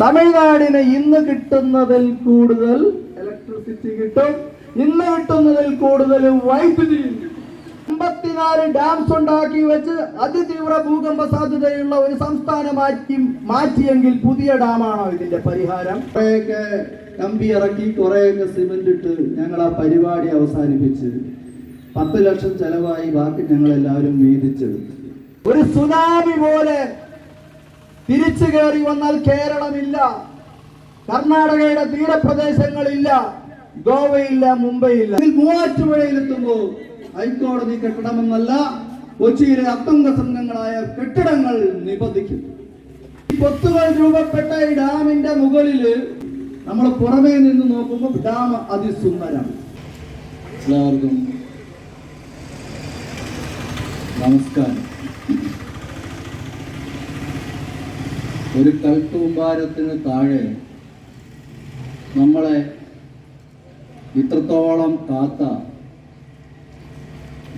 തമിഴ്നാടിന് ഇന്ന് കിട്ടുന്നതിൽ കൂടുതൽ ഇലക്ട്രിസിറ്റി കിട്ടും. ഇന്ന് കിട്ടുന്നതിൽ കൂടുതൽ വൈദ്യുതി അമ്പത്തിനാല് ഡാംസ് ഉണ്ടാക്കി വെച്ച് അതിതീവ്ര ഭൂകമ്പ സാധ്യതയുള്ള ഒരു സംസ്ഥാനമാക്കി മാറ്റിയെങ്കിൽ പുതിയ ഡാമാണോ ഇതിന്റെ പരിഹാരം? കുറെയൊക്കെ കമ്പി ഇറക്കി കുറെയൊക്കെ സിമെന്റ് ഇട്ട് ഞങ്ങൾ ആ പരിപാടി അവസാനിപ്പിച്ച് പത്ത് ലക്ഷം ചെലവായി ബാക്കി ഞങ്ങൾ എല്ലാവരും വീതിച്ചെടുത്തു. ഒരു സുനാമി പോലെ തിരിച്ചു കയറി വന്നാൽ കേരളമില്ല. കർണാടകയുടെ തീരപ്രദേശങ്ങളില്ല. ഗോവയില്ല മുംബൈയില്ല. ഇതിൽ മൂവാറ്റുപുഴയിലെത്തുമ്പോൾ ഹൈക്കോടതി കെട്ടിടമെന്നല്ല കൊച്ചിയിലെ അത്തംഗ സംഘങ്ങളായ കെട്ടിടങ്ങൾ നിബന്ധിക്കും. ഈ കൊത്തുകൾ രൂപപ്പെട്ട ഈ ഡാമിന്റെ മുകളിൽ നമ്മൾ പുറമേ നിന്ന് നോക്കുമ്പോൾ ഡാം അതിസുന്ദരം. എല്ലാവർക്കും നമസ്കാരം. ഒരു കൽത്തൂമ്പാരത്തിന് താഴെ നമ്മളെ ഇത്രത്തോളം കാത്ത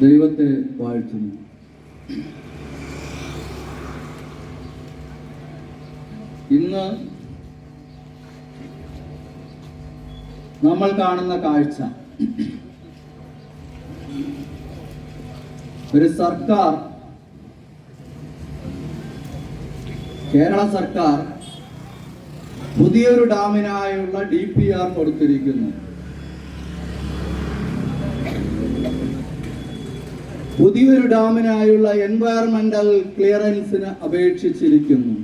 ദൈവത്തെ വാഴ്ത്തുന്നു. ഇന്ന് നമ്മൾ കാണുന്ന കാഴ്ച ഒരു സർക്കാർ കേരള സർക്കാർ പുതിയൊരു ഡാമിനായുള്ള ഡി പി ആർ കൊടുത്തിരിക്കുന്നു. പുതിയൊരു ഡാമിനായുള്ള എൻവയറമെന്റൽ ക്ലിയറൻസിന് അപേക്ഷിച്ചിരിക്കുന്നു.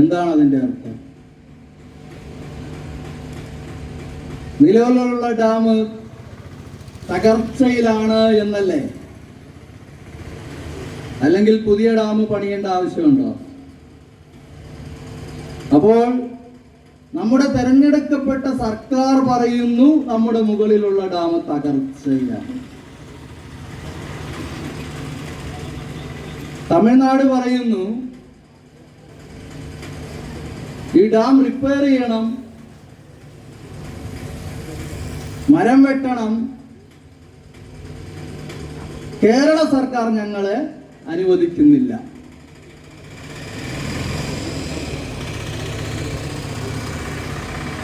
എന്താണ് അതിന്റെ അർത്ഥം? നിലവിലുള്ള ഡാം തകർച്ചയിലാണ് എന്നല്ലേ? അല്ലെങ്കിൽ പുതിയ ഡാം പണിയേണ്ട ആവശ്യമുണ്ടോ? അപ്പോൾ നമ്മുടെ തെരഞ്ഞെടുക്കപ്പെട്ട സർക്കാർ പറയുന്നു നമ്മുടെ മുകളിലുള്ള ഡാം തകർച്ചയിലാണ് തമിഴ്നാട് പറയുന്നു ഈ ഡാം റിപ്പയർ ചെയ്യണം മരം വെട്ടണം. കേരള സർക്കാർ ഞങ്ങളെ അനുവദിക്കുന്നില്ല.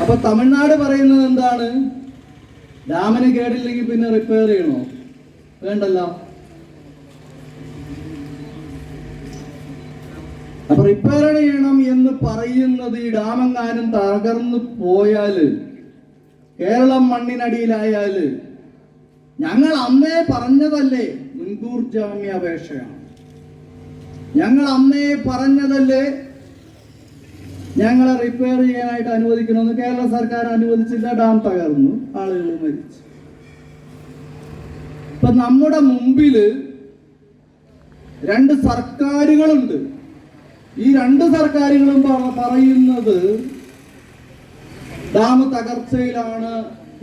അപ്പൊ തമിഴ്നാട് പറയുന്നത് എന്താണ്? ഡാമിന് കേടില്ലെങ്കിൽ പിന്നെ റിപ്പയർ ചെയ്യണോ? വേണ്ടല്ലോ. അപ്പൊ റിപ്പയർ ചെയ്യണം എന്ന് പറയുന്നത് ഈ ഡാമെങ്ങാനും തകർന്നു പോയാൽ കേരളം മണ്ണിനടിയിലായാൽ ഞങ്ങൾ അന്നേ പറഞ്ഞതല്ലേ മുൻകൂർ ജാമ്യാപേക്ഷയാണ്. ഞങ്ങൾ അന്നേ പറഞ്ഞതല്ലേ? ഞങ്ങളെ റിപ്പയർ ചെയ്യാനായിട്ട് അനുവദിക്കണമെന്ന് കേരള സർക്കാർ അനുവദിച്ചില്ല. ഡാം തകർന്നു. ആളുകൾ മരിച്ചു. ഇപ്പൊ നമ്മുടെ മുമ്പിൽ രണ്ട് സർക്കാരുകളുണ്ട്. ഈ രണ്ട് സർക്കാരുകളും പറയുന്നത് ഡാം തകർച്ചയിലാണ്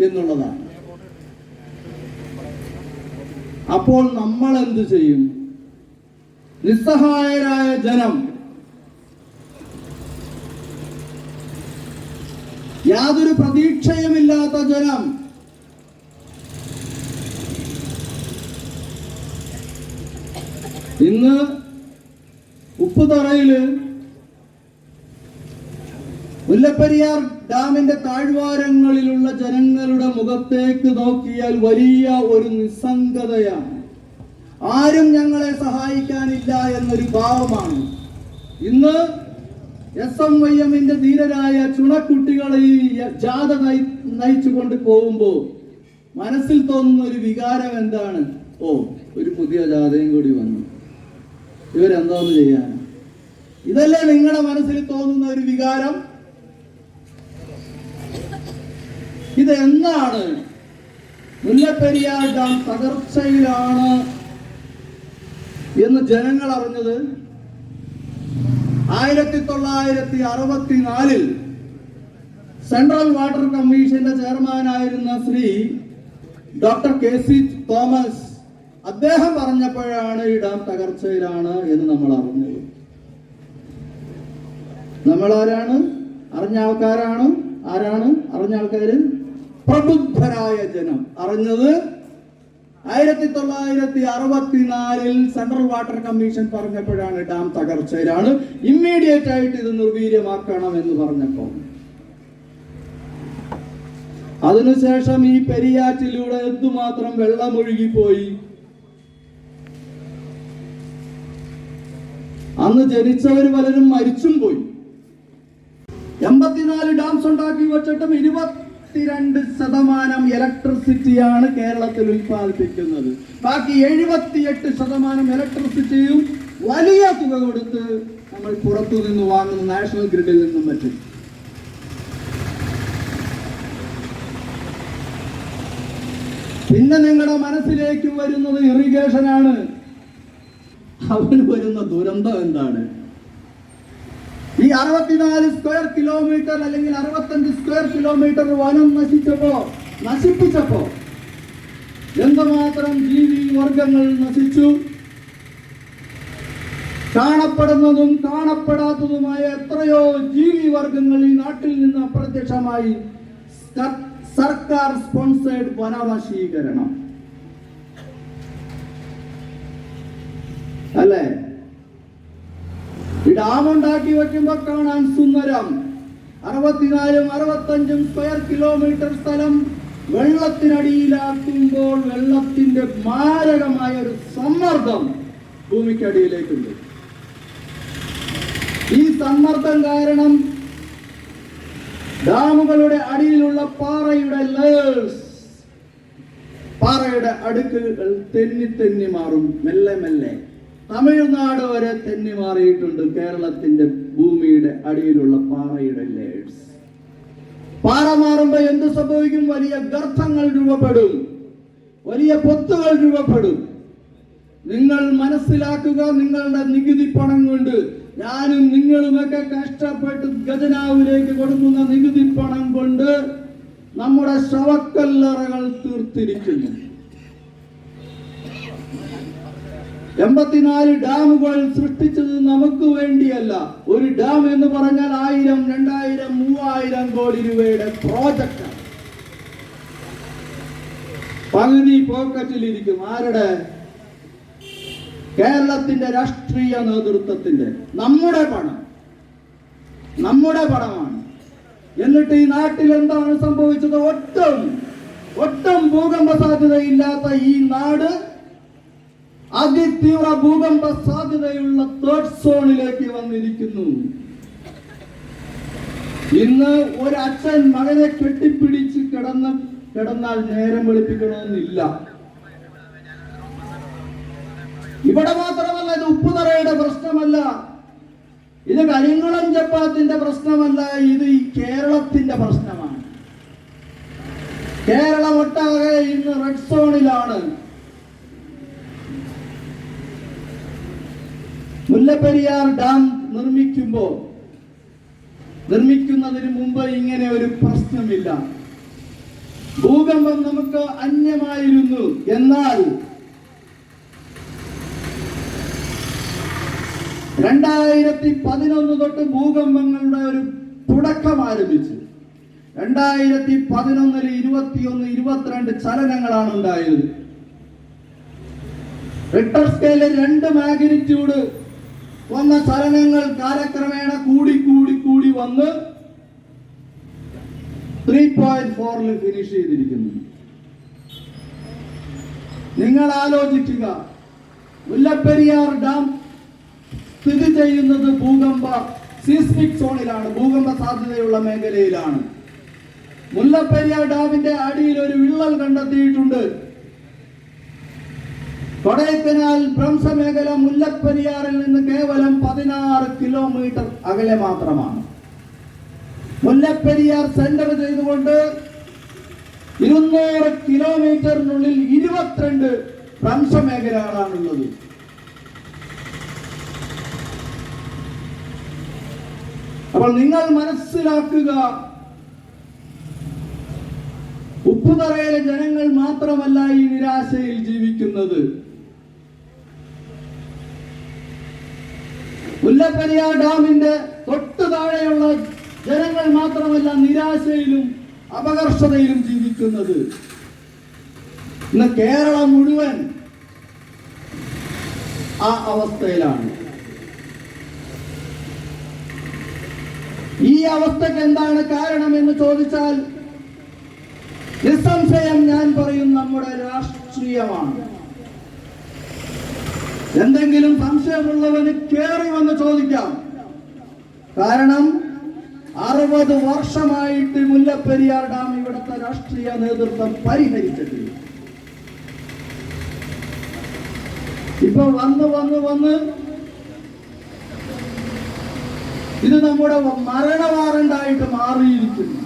എന്നുള്ളതാണ്. അപ്പോൾ നമ്മൾ എന്ത് ചെയ്യും? നിസ്സഹായരായ ജനം യാതൊരു പ്രതീക്ഷയുമില്ലാത്ത ജനം ഇന്ന് ഉപ്പുതറയിൽ മുല്ലപ്പെരിയാർ ഡാമിന്റെ താഴ്വാരങ്ങളിലുള്ള ജനങ്ങളുടെ മുഖത്തേക്ക് നോക്കിയാൽ വലിയ ഒരു നിസ്സംഗതയാണ്. ആരും ഞങ്ങളെ സഹായിക്കാനില്ല എന്നൊരു ഭാവമാണ് ഇന്ന് എസ് എം വൈ എമ്മിന്റെ ധീരരായ ചുണക്കുട്ടികളെ ഈ ജാഥ നയി- നയിച്ചുകൊണ്ട് പോകുമ്പോൾ മനസ്സിൽ തോന്നുന്ന ഒരു വികാരം എന്താണ്? ഓ ഒരു പുതിയ ജാഥയും കൂടി വന്നു. ഇവരെന്തോന്ന് ചെയ്യാൻ? ഇതല്ലേ നിങ്ങളുടെ മനസ്സിൽ തോന്നുന്ന ഒരു വികാരം? ഇത് മുല്ലപ്പെരിയാർ ഡാം തകർച്ചയിലാണ് എന്ന് ജനങ്ങൾ അറിഞ്ഞത് ആയിരത്തി തൊള്ളായിരത്തി അറുപത്തിനാലിൽ സെൻട്രൽ വാട്ടർ കമ്മീഷന്റെ ചെയർമാനായിരുന്ന Shri doctor K C Thomas അദ്ദേഹം പറഞ്ഞപ്പോഴാണ് ഈ ഡാം തകർച്ചയിലാണ് എന്ന് നമ്മൾ അറിഞ്ഞത്. നമ്മൾ ആരാണ് അറിഞ്ഞ ആൾക്കാരാണ്? ആരാണ്? അറിഞ്ഞ ആൾക്കാർ പ്രബുദ്ധരായ ജനം. അറിഞ്ഞത് ആയിരത്തി തൊള്ളായിരത്തി അറുപത്തിനാലിൽ സെൻട്രൽ വാട്ടർ കമ്മീഷൻ പറഞ്ഞപ്പോഴാണ് ഡാം തകർച്ചയിലാണ്. ഇമ്മീഡിയറ്റ് ആയിട്ട് ഇത് നിർവീര്യമാക്കണം എന്ന് പറഞ്ഞപ്പോൾ. അതിനുശേഷം ഈ പെരിയാറ്റിലൂടെ എന്തുമാത്രം വെള്ളമൊഴുകിപ്പോയി? അന്ന് ജനിച്ചവർ പലരും മരിച്ചും പോയി. എൺപത്തിനാല് ഡാംസ് ഉണ്ടാക്കി വെച്ചിട്ടും ഇരുപത്തിരണ്ട് ശതമാനം ഇലക്ട്രിസിറ്റിയാണ് കേരളത്തിൽ ഉൽപ്പാദിപ്പിക്കുന്നത്. ബാക്കി എഴുപത്തിയെട്ട് ശതമാനം ഇലക്ട്രിസിറ്റിയും വലിയ തുക കൊടുത്ത് നമ്മൾ പുറത്തു നിന്ന് വാങ്ങുന്ന നാഷണൽ ഗ്രിഡിൽ നിന്നും പറ്റും പിന്നെ നിങ്ങളുടെ മനസ്സിലേക്ക് വരുന്നത് ഇറിഗേഷൻ ആണ്. അവന് വരുന്ന ദുരന്തം എന്താണ്? അറുപത്തിനാല് സ്ക്വയർ കിലോമീറ്റർ അല്ലെങ്കിൽ അറുപത്തഞ്ച് സ്ക്വയർ കിലോമീറ്റർ വനം നശിച്ചപ്പോ നശിപ്പിച്ചപ്പോ എന്തുമാത്രം ജീവി വർഗങ്ങൾ നശിച്ചു? കാണപ്പെടുന്നതും കാണപ്പെടാത്തതുമായ എത്രയോ ജീവി വർഗങ്ങൾ ഈ നാട്ടിൽ നിന്ന് അപ്രത്യക്ഷമായി സർ- സർക്കാർ സ്പോൺസേഡ് വനനശീകരണം അല്ലേ? ഉണ്ടാക്കി വെക്കുമ്പോ കാണാൻ സുന്ദരം. അറുപത്തിനാലും അറുപത്തഞ്ചും സ്ക്വയർ കിലോമീറ്റർ സ്ഥലം വെള്ളത്തിനടിയിലാക്കുമ്പോൾ വെള്ളത്തിന്റെ മാരകമായ ഒരു സമ്മർദ്ദം ഭൂമിക്കടിയിലേക്കുണ്ട്. ഈ സമ്മർദ്ദം കാരണം ഡാമുകളുടെ അടിയിലുള്ള പാറയുടെ ലേഴ്സ് പാറയുടെ അടുക്കുകൾ തെന്നി തെന്നി മാറും മെല്ലെ മെല്ലെ. തമിഴ്നാട് വരെ തെന്നി മാറിയിട്ടുണ്ട് കേരളത്തിന്റെ ഭൂമിയുടെ അടിയിലുള്ള പാറയുടെ ലേഴ്സ്. പാറ മാറുമ്പോ എന്ത് സംഭവിക്കും? വലിയ ഗർത്തങ്ങൾ രൂപപ്പെടും. വലിയ പൊത്തുകൾ രൂപപ്പെടും. നിങ്ങൾ മനസ്സിലാക്കുക നിങ്ങളുടെ നികുതി പണം കൊണ്ട്. ഞാനും നിങ്ങളുമൊക്കെ കഷ്ടപ്പെട്ട് ഖജനാവിലേക്ക് കൊടുക്കുന്ന നികുതി പണം കൊണ്ട് നമ്മുടെ ശവക്കല്ലറകൾ തീർത്തിരിക്കുന്നു. എൺപത്തിനാല് ഡാമുകൾ സൃഷ്ടിച്ചത് നമുക്ക് വേണ്ടിയല്ല. ഒരു ഡാം എന്ന് പറഞ്ഞാൽ ആയിരം രണ്ടായിരം മൂവായിരം കോടി രൂപയുടെ പ്രോജക്റ്റ് പകുതി പോക്കറ്റിലിരിക്കും ആരുടെ? കേരളത്തിന്റെ രാഷ്ട്രീയ നേതൃത്വത്തിന്റെ നമ്മുടെ പണം. നമ്മുടെ പണമാണ്. എന്നിട്ട് ഈ നാട്ടിൽ എന്താണ് സംഭവിച്ചത്? ഒട്ടും ഒട്ടും ഭൂകമ്പ സാധ്യതയില്ലാത്ത ഈ നാട് അതിതീവ്ര ഭൂകമ്പ സാധ്യതയുള്ള തേർഡ് സോണിലേക്ക് വന്നിരിക്കുന്നു. ഇന്ന് ഒരു അച്ഛൻ മകനെ കെട്ടിപ്പിടിച്ച് കിടന്ന് കിടന്നാൽ നേരം വെളുപ്പിക്കണമെന്നില്ല. ഇവിടെ മാത്രമല്ല ഇത് ഉപ്പുതറയുടെ പ്രശ്നമല്ല. ഇത് കരിങ്കുളം ജപ്പാത്തിന്റെ പ്രശ്നമല്ല ഇത് ഈ കേരളത്തിന്റെ പ്രശ്നമാണ്. കേരളം ഒട്ടാകെ ഇന്ന് റെഡ് സോണിലാണ് മുല്ലപ്പെരിയാർ ഡാം നിർമ്മിക്കുമ്പോൾ നിർമ്മിക്കുന്നതിന് മുമ്പ് ഇങ്ങനെ ഒരു പ്രശ്നമില്ല. ഭൂകമ്പം നമുക്ക് അന്യമായിരുന്നു. എന്നാൽ രണ്ടായിരത്തി പതിനൊന്ന് തൊട്ട് ഭൂകമ്പങ്ങളുടെ ഒരു തുടക്കം ആരംഭിച്ചു. രണ്ടായിരത്തി പതിനൊന്നിൽ ഇരുപത്തിയൊന്ന് ഇരുപത്തിരണ്ട് ചലനങ്ങളാണ് ഉണ്ടായത്. റിട്ടർ സ്കെയിലിൽ രണ്ട് മാഗ്നിറ്റ്യൂഡ് വന്ന ചലനങ്ങൾ കാലക്രമേണ കൂടി കൂടി കൂടി വന്ന് ത്രീ പോയിന്റ് ഫോറിൽ ഫിനിഷ് ചെയ്തിരിക്കുന്നു. നിങ്ങൾ ആലോചിക്കുക. മുല്ലപ്പെരിയാർ ഡാം സ്ഥിതി ചെയ്യുന്നത് ഭൂകമ്പ സീസ്മിക് സോണിലാണ് ഭൂകമ്പ സാധ്യതയുള്ള മേഖലയിലാണ്. മുല്ലപ്പെരിയാർ ഡാമിന്റെ അടിയിൽ ഒരു വിള്ളൽ കണ്ടെത്തിയിട്ടുണ്ട്. കൊടൈക്കനാൽ ഭ്രംശമേഖല മുല്ലപ്പെരിയാറിൽ നിന്ന് കേവലം പതിനാറ് കിലോമീറ്റർ അകലെ മാത്രമാണ്. മുല്ലപ്പെരിയാർ സെന്റർ ചെയ്തുകൊണ്ട് ഇരുന്നൂറ് കിലോമീറ്ററിനുള്ളിൽ ഇരുപത്തിരണ്ട് ഭ്രംശമേഖലകളാണുള്ളത്. അപ്പോൾ നിങ്ങൾ മനസ്സിലാക്കുക ഉപ്പുതറയിലെ ജനങ്ങൾ മാത്രമല്ല ഈ നിരാശയിൽ ജീവിക്കുന്നത്. മുല്ലപ്പെരിയാർ ഡാമിന്റെ തൊട്ടു താഴെയുള്ള ജനങ്ങൾ മാത്രമല്ല നിരാശയിലും അപകർഷതയിലും ജീവിക്കുന്നത്. ഇന്ന് കേരളം മുഴുവൻ ആ അവസ്ഥയിലാണ്. ഈ അവസ്ഥക്ക് എന്താണ് കാരണം എന്ന് ചോദിച്ചാൽ നിസ്സംശയം ഞാൻ പറയും നമ്മുടെ രാഷ്ട്രീയമാണ്. എന്തെങ്കിലും സംശയമുള്ളവന് കേറി വന്ന് ചോദിക്കാം. കാരണം അറുപത് വർഷമായിട്ട് മുല്ലപ്പെരിയാർ ഡാം ഇവിടുത്തെ രാഷ്ട്രീയ നേതൃത്വം പരിഹരിച്ചിട്ടില്ല. ഇപ്പൊ വന്ന് വന്ന് വന്ന് ഇത് നമ്മുടെ മരണ മാറിയിരിക്കുന്നു.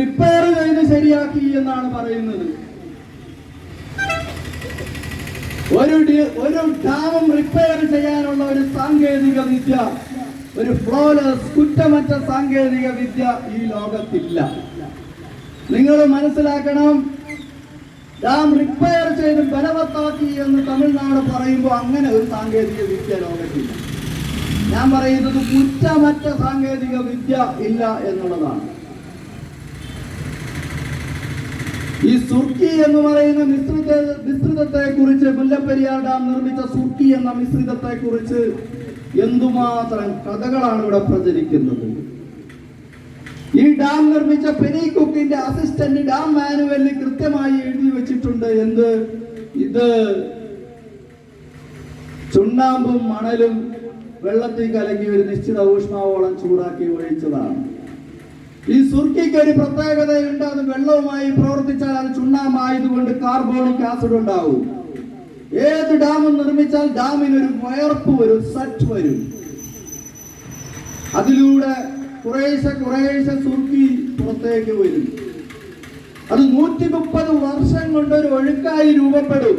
റിപ്പയർ ചെയ്ത് ശരിയാക്കി എന്നാണ് പറയുന്നത്. ഒരു ഒരു ഡാമും റിപ്പയർ ചെയ്യാനുള്ള ഒരു സാങ്കേതിക വിദ്യ ഒരു ഫ്ലോലെസ് കുറ്റമറ്റ സാങ്കേതിക വിദ്യ ഈ ലോകത്തില്ല. നിങ്ങൾ മനസ്സിലാക്കണം ഡാം റിപ്പയർ ചെയ്ത് ബലവത്താക്കി എന്ന് തമിഴ്നാട് പറയുമ്പോൾ അങ്ങനെ ഒരു സാങ്കേതിക വിദ്യ ലോകത്തില്ല. ഞാൻ പറയുന്നത് കുറ്റമറ്റ സാങ്കേതിക വിദ്യ ഇല്ല എന്നുള്ളതാണ്. ഈ സുർക്കി എന്ന് പറയുന്ന മിശ്രിത മിശ്രിതത്തെ കുറിച്ച് മുല്ലപ്പെരിയാർ ഡാം നിർമ്മിച്ച സുർക്കി എന്ന മിശ്രിതത്തെ കുറിച്ച് എന്തുമാത്രം കഥകളാണ് ഇവിടെ പ്രചരിക്കുന്നത്? ഈ ഡാം നിർമ്മിച്ച പെനി കുക്കിന്റെ അസിസ്റ്റന്റ് ഡാം മാനുവലിൽ കൃത്യമായി എഴുതി വെച്ചിട്ടുണ്ട് എന്ത്? ഇത് ചുണ്ണാമ്പും മണലും വെള്ളത്തിൽ കലങ്ങി ഒരു നിശ്ചിത ഊഷ്മാവോളം ചൂടാക്കി ഒഴിച്ചതാണ്. ഈ സുർക്കിക്ക് ഒരു പ്രത്യേകതയുണ്ട്. അത് വെള്ളവുമായി പ്രവർത്തിച്ചാൽ അത് ചുണ്ണാമ്പായതുകൊണ്ട് കാർബോണിക് ആസിഡ് ഉണ്ടാവും. ഏത് ഡാം നിർമ്മിച്ചാൽ ഡാമിന് ഒരു വയർപ്പ് വരും സറ്റ് വരും. അതിലൂടെ കുറേശ്ശെ കുറേശ്ശെ സുർക്കി പുറത്തേക്ക് വരും. അത് നൂറ്റി മുപ്പത് വർഷം കൊണ്ട് ഒരു ഒഴുക്കായി രൂപപ്പെടും.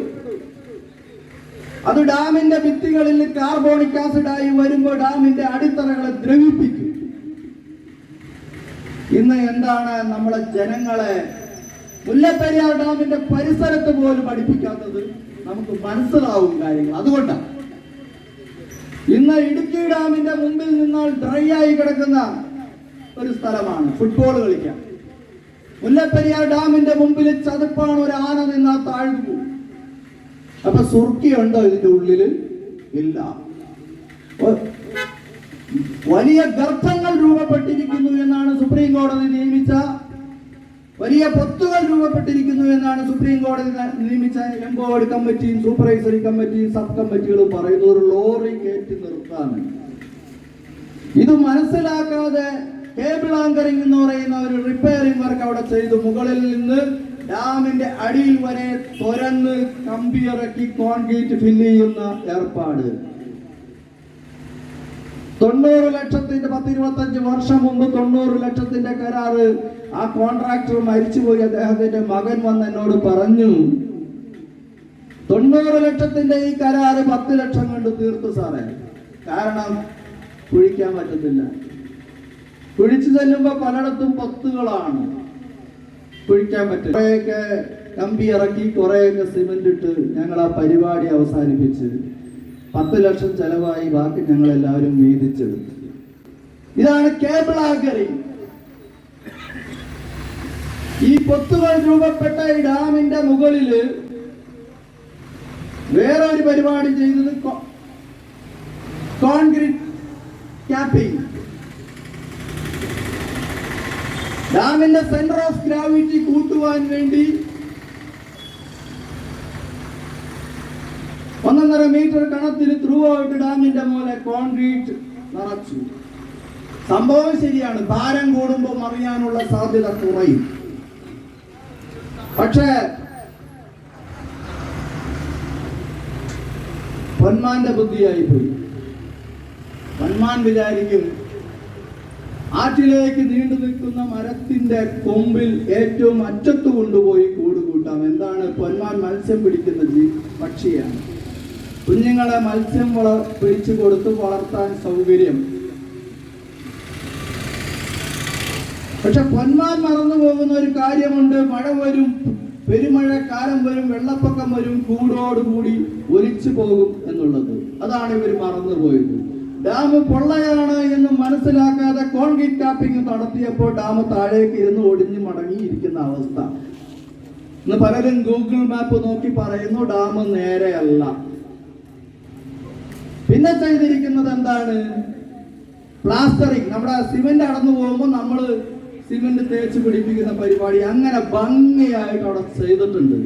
അത് ഡാമിന്റെ ഭിത്തികളിൽ കാർബോണിക് ആസിഡായി വരുമ്പോൾ ഡാമിന്റെ അടിത്തറകളെ ദ്രവിപ്പിക്കും. ഇന്ന് എന്താണ് നമ്മളെ ജനങ്ങളെ മുല്ലപ്പെരിയാർ ഡാമിന്റെ പരിസരത്ത് പോലും പഠിപ്പിക്കാത്തത് നമുക്ക് മനസ്സിലാവും കാര്യങ്ങൾ. അതുകൊണ്ടാണ്. ഇന്ന് ഇടുക്കി ഡാമിന്റെ മുമ്പിൽ നിന്നാൽ ഡ്രൈ ആയി കിടക്കുന്ന ഒരു സ്ഥലമാണ്. ഫുട്ബോൾ കളിക്കാൻ. മുല്ലപ്പെരിയാർ ഡാമിന്റെ മുമ്പിൽ ചതുപ്പാണ് ഒരു ആന നിന്നാൽ താഴ്ന്നു പോകും. അപ്പൊ സുർക്കിയുണ്ടോ ഇതിന്റെ ഉള്ളിൽ ഇല്ല. വലിയ ഗർത്തങ്ങൾ രൂപപ്പെട്ടിരിക്കുന്നു എന്നാണ് സുപ്രീം കോടതി നിയമിച്ച വലിയ പൊത്തുകൾ രൂപപ്പെട്ടിരിക്കുന്നു എന്നാണ് സുപ്രീം കോടതി നിയമിച്ച എംബോർഡ് കമ്മിറ്റിയും സൂപ്പർവൈസറി കമ്മിറ്റിയും സബ് കമ്മിറ്റികളും പറയുന്നത് ഒരു ലോറി കയറ്റി നിർത്താൻ. ഇത് മനസ്സിലാക്കാതെ കേബിൾ ആങ്കറിംഗ് എന്ന് പറയുന്ന ഒരു റിപ്പയറിംഗ് വർക്ക് അവിടെ ചെയ്തു. മുകളിൽ നിന്ന് ഡാമിന്റെ അടിയിൽ വരെ തുരന്ന് കമ്പിയിറക്കി കോൺക്രീറ്റ് ഫില്ല് ചെയ്യുന്ന ഏർപ്പാട്. തൊണ്ണൂറ് ലക്ഷത്തിന്റെ പത്തിരുപത്തഞ്ച് വർഷം മുമ്പ് തൊണ്ണൂറ് ലക്ഷത്തിന്റെ കരാറ് ആ കോൺട്രാക്ടർ മരിച്ചുപോയി. അദ്ദേഹത്തിന്റെ മകൻ വന്ന് എന്നോട് പറഞ്ഞു തൊണ്ണൂറ് ലക്ഷത്തിന്റെ ഈ കരാറ് പത്ത് ലക്ഷം കൊണ്ട് തീർത്തു സാറേ. കാരണം കുഴിക്കാൻ പറ്റത്തില്ല. കുഴിച്ചു ചെല്ലുമ്പോ പലയിടത്തും പത്തുകളാണ്. കുഴിക്കാൻ പറ്റും കുറെയൊക്കെ കമ്പി ഇറക്കി കുറെയൊക്കെ സിമെന്റ് ഇട്ട് ഞങ്ങൾ ആ പരിപാടി അവസാനിപ്പിച്ച്. പത്ത് ലക്ഷം ചെലവായി ബാക്കി ഞങ്ങൾ എല്ലാവരും വീതിച്ചെടുത്തു. ഇതാണ് കേബിൾ ആങ്കറി. ഈ പൊത്തുകൾ രൂപപ്പെട്ട ഈ ഡാമിന്റെ മുകളിൽ വേറെ ഒരു പരിപാടി ചെയ്തത് കോൺക്രീറ്റ് ക്യാപ്പിംഗ്. ഡാമിന്റെ സെന്റർ ഓഫ് ഗ്രാവിറ്റി കൂട്ടുവാൻ വേണ്ടി ഒന്നൊന്നര മീറ്റർ കണത്തിൽ ത്രൂവായിട്ട് ഡാമിന്റെ മോലെ കോൺക്രീറ്റ് നിറച്ചു. സംഭവം ശരിയാണ്. ഭാരം കൂടുമ്പോൾ മറിയാനുള്ള സാധ്യത കുറയും. പക്ഷേ പൊന്മാന്റെ ബുദ്ധിയായി പോയി പൊന്മാൻ വിചാരിക്കും ആറ്റിലേക്ക് നീണ്ടു നിൽക്കുന്ന മരത്തിന്റെ കൊമ്പിൽ ഏറ്റവും അറ്റത്ത് കൊണ്ടുപോയി കൂട് കൂട്ടാം എന്താണ് പൊന്മാൻ മത്സ്യം പിടിക്കുന്ന പക്ഷിയാണ്. കുഞ്ഞുങ്ങളെ മത്സ്യം വള പിടിച്ചു കൊടുത്ത് വളർത്താൻ സൗകര്യം. പക്ഷെ പൊന്മാൻ മറന്നു പോകുന്ന ഒരു കാര്യമുണ്ട്. മഴ വരും പെരുമഴ കാലം വരും വെള്ളപ്പൊക്കം വരും കൂടോടുകൂടി ഒലിച്ചു പോകും എന്നുള്ളത്. അതാണ് ഇവർ മറന്നുപോയത് ഡാം പൊള്ളയാണ് എന്ന് മനസ്സിലാക്കാതെ കോൺക്രീറ്റ് ടാപ്പിംഗ് നടത്തിയപ്പോൾ ഡാം താഴേക്ക് ഇരുന്ന് ഒടിഞ്ഞു മടങ്ങിയിരിക്കുന്ന അവസ്ഥ. ഇന്ന് പലരും ഗൂഗിൾ മാപ്പ് നോക്കി പറയുന്നു ഡാം നേരെയല്ല. പിന്നെ ചെയ്തിരിക്കുന്നത് എന്താണ്? പ്ലാസ്റ്ററിങ് നമ്മുടെ സിമെന്റ് അടന്നു പോകുമ്പോൾ നമ്മൾ സിമെന്റ് തേച്ച് പിടിപ്പിക്കുന്ന പരിപാടി അങ്ങനെ ഭംഗിയായിട്ട് അവിടെ ചെയ്തിട്ടുണ്ട്.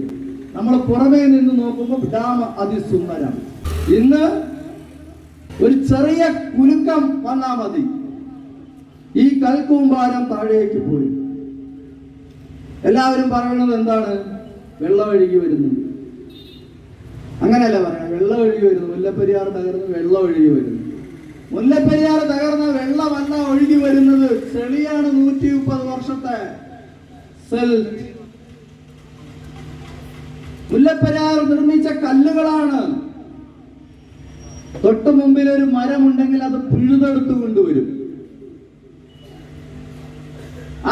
നമ്മൾ പുറമേ നിന്ന് നോക്കുമ്പോൾ ഡാം അതിസുന്ദരം. ഇന്ന് ഒരു ചെറിയ കുലുക്കം വന്നാ മതി. ഈ കൽക്കൂമ്പാരം താഴേക്ക് പോയി. എല്ലാവരും പറയുന്നത് എന്താണ്? വെള്ളമൊഴുകി വരുന്നുണ്ട് വരുന്നു. അങ്ങനെയല്ല പറയാം വെള്ളം ഒഴുകി വരുന്നു. മുല്ലപ്പെരിയാർ തകർന്ന് വെള്ളം ഒഴുകി വരുന്നു. മുല്ലപ്പെരിയാർ തകർന്ന വെള്ളമല്ല ഒഴുകി വരുന്നത് ചെളിയാണ് നൂറ്റി മുപ്പത് വർഷത്തെ മുല്ലപ്പെരിയാർ നിർമ്മിച്ച കല്ലുകളാണ്. തൊട്ടു മുമ്പിൽ ഒരു മരമുണ്ടെങ്കിൽ അത് പിഴുതെടുത്ത് കൊണ്ടുവരും.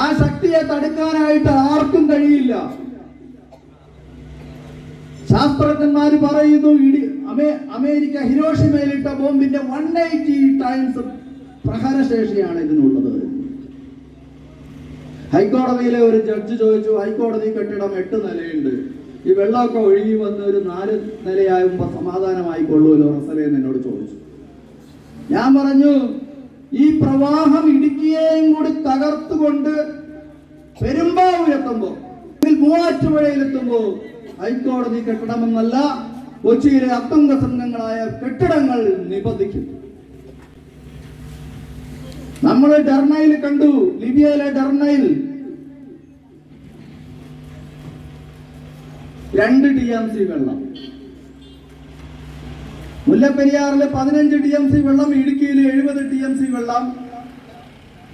ആ ശക്തിയെ തടുക്കാനായിട്ട് ആർക്കും കഴിയില്ല. ശാസ്ത്രജ്ഞന്മാർ പറയുന്നു ഇടി അമേ- അമേരിക്ക ഹിരോഷിമയിലിട്ട ബോംബിന്റെ വൺ എയ്റ്റി ടൈംസ് പ്രഹരശേഷിയാണ് ഇതിനുള്ളത്. ഹൈക്കോടതിയിലെ ഒരു ജഡ്ജ് ചോദിച്ചു ഹൈക്കോടതി കെട്ടിടം എട്ട് നിലയുണ്ട്. ഈ വെള്ളമൊക്കെ ഒഴുകി വന്ന് ഒരു നാല് നിലയാകുമ്പോ സമാധാനമായി കൊള്ളുമല്ലോ റസലേന്ന് എന്നോട് ചോദിച്ചു. ഞാൻ പറഞ്ഞു ഈ പ്രവാഹം ഇടുക്കിയെയും കൂടി തകർത്തുകൊണ്ട് പെരുമ്പാവൂരെത്തുമ്പോ മൂവാറ്റുപുഴയിലെത്തുമ്പോൾ മൂവാറ്റുപുഴയിലെത്തുമ്പോ ഹൈക്കോടതി കെട്ടിടമെന്നല്ല കൊച്ചിയിലെ അത്തംഗ സംഘങ്ങളായ കെട്ടിടങ്ങൾ നിബന്ധിക്കും. നമ്മൾ ഡർണയിൽ കണ്ടു ലിബിയയിലെ ഡർണയിൽ രണ്ട് ടി എം സി വെള്ളം. മുല്ലപ്പെരിയാറിലെ പതിനഞ്ച് ടി എം സി വെള്ളം ഇടുക്കിയിലെ എഴുപത് ടി എം സി വെള്ളം.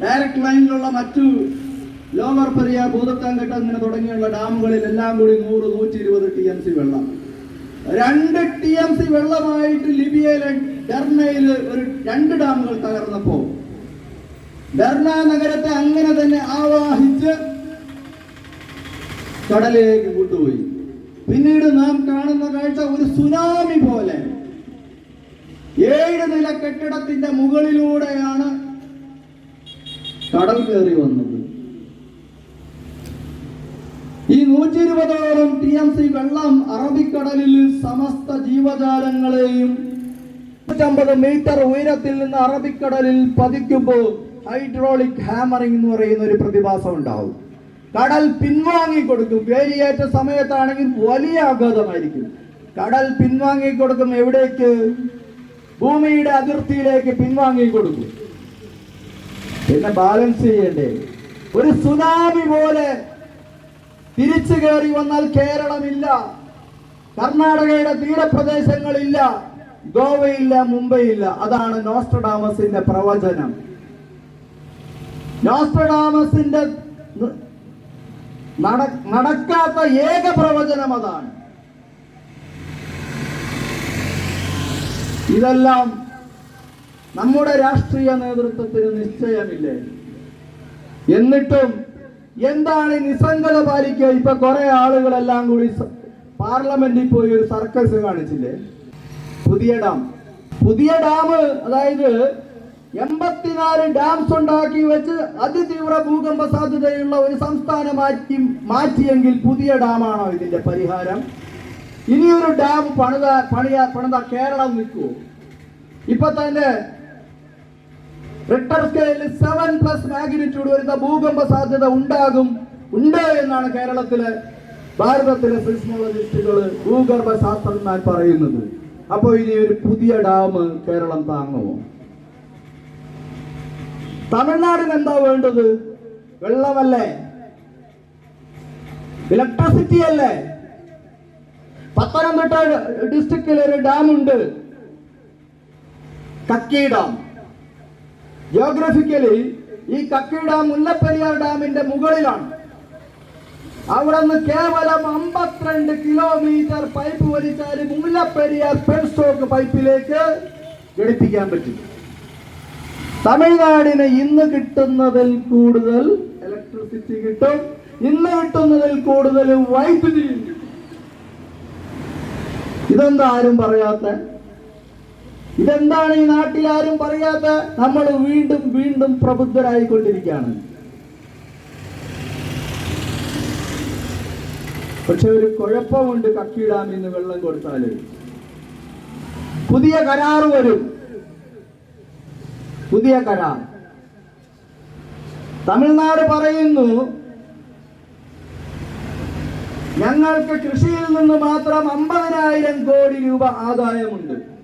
ഡയറക്ട് ലൈനിലുള്ള മറ്റു ലോവർ പെരിയ ഭൂതത്താൻകെട്ട് തുടങ്ങിയുള്ള ഡാമുകളിൽ എല്ലാം കൂടി നൂറ് നൂറ്റി ഇരുപത് ടി എം സി വെള്ളം. രണ്ട് ടി എം സി വെള്ളമായിട്ട് ലിബിയയിലെ ഡെർണയിൽ ഒരു രണ്ട് ഡാമുകൾ തകർന്നപ്പോ ഡെർണ നഗരത്തെ അങ്ങനെ തന്നെ ആവാഹിച്ച് കടലിലേക്ക് കൊണ്ടുപോയി. പിന്നീട് നാം കാണുന്ന കാഴ്ച ഒരു സുനാമി പോലെ. ഏഴ് നില കെട്ടിടത്തിന്റെ മുകളിലൂടെയാണ് കടൽ കയറി വന്നത്. ഈ നൂറ്റി ഇരുപതോളം ടി എം സി വെള്ളം അറബിക്കടലിൽ സമസ്ത ജീവജാലങ്ങളെയും നൂറ്റമ്പത് മീറ്റർ ഉയരത്തിൽ നിന്ന് അറബിക്കടലിൽ പതിക്കുമ്പോൾ ഹൈഡ്രോളിക് ഹാമറിംഗ് എന്ന് പറയുന്ന ഒരു പ്രതിഭാസം ഉണ്ടാവും. കടൽ പിൻവാങ്ങി കൊടുക്കും. വേലിയേറ്റ സമയത്താണെങ്കിൽ വലിയ ആഘാതമായിരിക്കും. കടൽ പിൻവാങ്ങി കൊടുക്കും എവിടേക്ക്? ഭൂമിയുടെ അതിർത്തിയിലേക്ക് പിൻവാങ്ങി കൊടുക്കും. പിന്നെ ബാലൻസ് ചെയ്യേണ്ടേ? ഒരു സുനാമി പോലെ തിരിച്ചു കയറി വന്നാൽ കേരളമില്ല. കർണാടകയുടെ തീരപ്രദേശങ്ങളില്ല. ഗോവയില്ല മുംബൈയില്ല. അതാണ് നോസ്ട്രഡാമസിന്റെ പ്രവചനം. നോസ്ട്രഡാമസിന്റെ നടക്കാത്ത ഏക പ്രവചനം അതാണ്. ഇതെല്ലാം നമ്മുടെ രാഷ്ട്രീയ നേതൃത്വത്തിന് നിശ്ചയമില്ലേ? എന്നിട്ടും എന്താണ് നിസ്സംഗത പാലിക്കുക? ഇപ്പൊ കുറെ ആളുകളെല്ലാം കൂടി പാർലമെന്റിൽ പോയി ഒരു സർക്കസ് കാണിച്ചില്ലേ? പുതിയ ഡാം. പുതിയ ഡാം അതായത് എൺപത്തിനാല് ഡാംസ് ഉണ്ടാക്കി വെച്ച് അതിതീവ്ര ഭൂകമ്പ സാധ്യതയുള്ള ഒരു സംസ്ഥാനം മാറ്റി മാറ്റിയെങ്കിൽ പുതിയ ഡാമാണോ ഇതിന്റെ പരിഹാരം? ഇനിയൊരു ഡാം പണിത പണിയാ പണിത കേരളം നിൽക്കുമോ ഇപ്പൊ തന്നെ റിക്ടർ സ്കെയിലിൽ സെവൻ പ്ലസ് മാഗ്നിറ്റ്യൂഡ് വരുന്ന ഭൂകമ്പ സാധ്യത ഉണ്ടാകും. ഉണ്ട് എന്നാണ് കേരളത്തിലെ ഭാരതത്തിലെ സിസ്മോളജിസ്റ്റുകൾ ഭൂഗർഭ ശാസ്ത്രജ്ഞന്മാർ പറയുന്നത്. അപ്പോ ഇനി ഒരു പുതിയ ഡാം കേരളം താങ്ങുമോ? തമിഴ്നാടിന് എന്താ വേണ്ടത്? വെള്ളമല്ലേ? ഇലക്ട്രിസിറ്റി അല്ലേ? പത്തനംതിട്ട ഡിസ്ട്രിക്റ്റിൽ ഒരു ഡാം ഉണ്ട് കക്കി ഡാം. ജിയോഗ്രഫിക്കലി ഈ കക്കി ഡാം മുല്ലപ്പെരിയാർ ഡാമിന്റെ മുകളിലാണ്. അവിടെ നിന്ന് കേവലം അമ്പത്തിരണ്ട് കിലോമീറ്റർ പൈപ്പ് വലിച്ചാൽ മുല്ലപ്പെരിയാർ പെൻസ്റ്റോക്ക് പൈപ്പിലേക്ക് ഘടിപ്പിക്കാൻ പറ്റും. തമിഴ്നാടിന് ഇന്ന് കിട്ടുന്നതിൽ കൂടുതൽ ഇലക്ട്രിസിറ്റി കിട്ടും. ഇന്ന് കിട്ടുന്നതിൽ കൂടുതൽ വൈദ്യുതി ഇതെന്താരും പറയാത്ത ഇതെന്താണ് ഈ നാട്ടിൽ ആരും പറയാത്ത? നമ്മൾ വീണ്ടും വീണ്ടും പ്രബുദ്ധരായിക്കൊണ്ടിരിക്കുകയാണ്. പക്ഷെ ഒരു കുഴപ്പമുണ്ട് കക്കി ഡാമിൽ നിന്ന് വെള്ളം കൊടുത്താൽ. പുതിയ കരാർ വരും. പുതിയ കരാർ. തമിഴ്നാട് പറയുന്നു ഞങ്ങൾക്ക് കൃഷിയിൽ നിന്ന് മാത്രം അമ്പതിനായിരം കോടി രൂപ ആദായമുണ്ട്.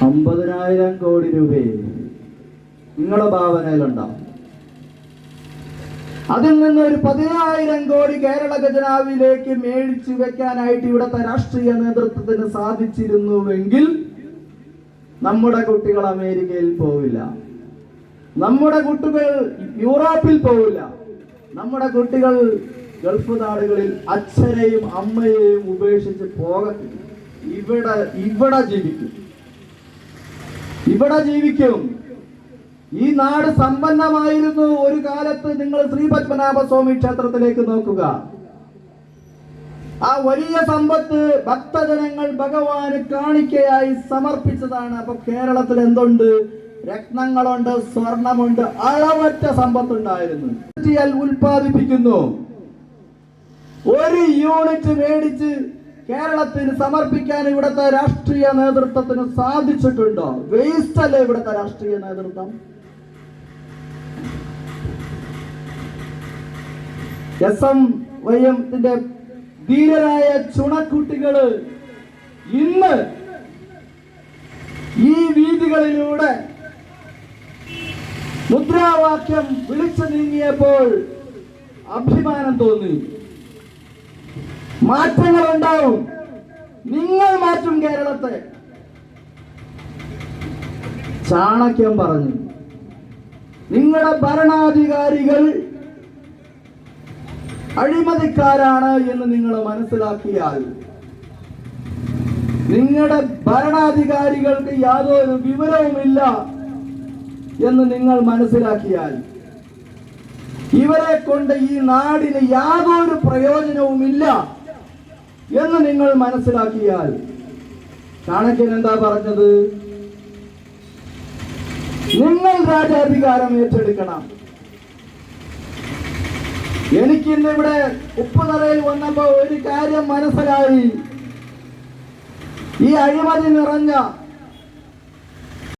അമ്പതിനായിരം കോടി രൂപയെ നിങ്ങളുടെ ഭാവനയിലുണ്ടാവും അതിൽ നിന്ന് ഒരു പതിനായിരം കോടി കേരള ഖജനാവിലേക്ക് മേടിച്ചു വെക്കാനായിട്ട് ഇവിടുത്തെ രാഷ്ട്രീയ നേതൃത്വത്തിന് സാധിച്ചിരുന്നുവെങ്കിൽ നമ്മുടെ കുട്ടികൾ അമേരിക്കയിൽ പോവില്ല. നമ്മുടെ കുട്ടികൾ യൂറോപ്പിൽ പോവില്ല. നമ്മുടെ കുട്ടികൾ ഗൾഫ് നാടുകളിൽ അച്ഛനെയും അമ്മയെയും ഉപേക്ഷിച്ച് പോകത്തില്ല. ഇവിടെ ഇവിടെ ജീവിക്കും. ഇവിടെ ജീവിക്കും. ഈ നാട് സമ്പന്നമായിരുന്നു ഒരു കാലത്ത് നിങ്ങൾ ശ്രീ പത്മനാഭസ്വാമി ക്ഷേത്രത്തിലേക്ക് നോക്കുക. ആ വലിയ സമ്പത്ത് ഭക്തജനങ്ങൾ ഭഗവാന് കാണിക്കയായി സമർപ്പിച്ചതാണ്. അപ്പൊ കേരളത്തിൽ എന്തുണ്ട്? രത്നങ്ങളുണ്ട് സ്വർണമുണ്ട് അളവറ്റ സമ്പത്തുണ്ടായിരുന്നു. ഉൽപാദിപ്പിക്കുന്നു ഒരു യൂണിറ്റ് മേടിച്ച് കേരളത്തിന് സമർപ്പിക്കാൻ ഇവിടുത്തെ രാഷ്ട്രീയ നേതൃത്വത്തിന് സാധിച്ചിട്ടുണ്ടോ? വേസ്റ്റ് അല്ലേ ഇവിടുത്തെ രാഷ്ട്രീയ നേതൃത്വം? എസ് എം വൈ എമ്മിന്റെ ധീരരായ ചുണക്കുട്ടികൾ ഇന്ന് ഈ വീതികളിലൂടെ മുദ്രാവാക്യം വിളിച്ചു നീങ്ങിയപ്പോൾ അഭിമാനം തോന്നി. മാറ്റങ്ങൾ ഉണ്ടാവും നിങ്ങൾ മാറ്റും കേരളത്തെ. ചാണക്യം പറഞ്ഞു. നിങ്ങളുടെ ഭരണാധികാരികൾ അഴിമതിക്കാരാണ് എന്ന് നിങ്ങൾ മനസ്സിലാക്കിയാൽ നിങ്ങളുടെ ഭരണാധികാരികൾക്ക് യാതൊരു വിവരവുമില്ല എന്ന് നിങ്ങൾ മനസ്സിലാക്കിയാൽ ഇവരെ കൊണ്ട് ഈ നാടിന് യാതൊരു പ്രയോജനവുമില്ല. എന്ന് നിങ്ങൾ മനസ്സിലാക്കിയാൽ ചാണക്യൻ എന്താ പറഞ്ഞത്? നിങ്ങൾ രാജാധികാരം ഏറ്റെടുക്കണം. എനിക്ക് ഇന്ന് ഇവിടെ ഉപ്പുതറയിൽ വന്നപ്പോ ഒരു കാര്യം മനസ്സിലായി. ഈ അഴിമതി നിറഞ്ഞ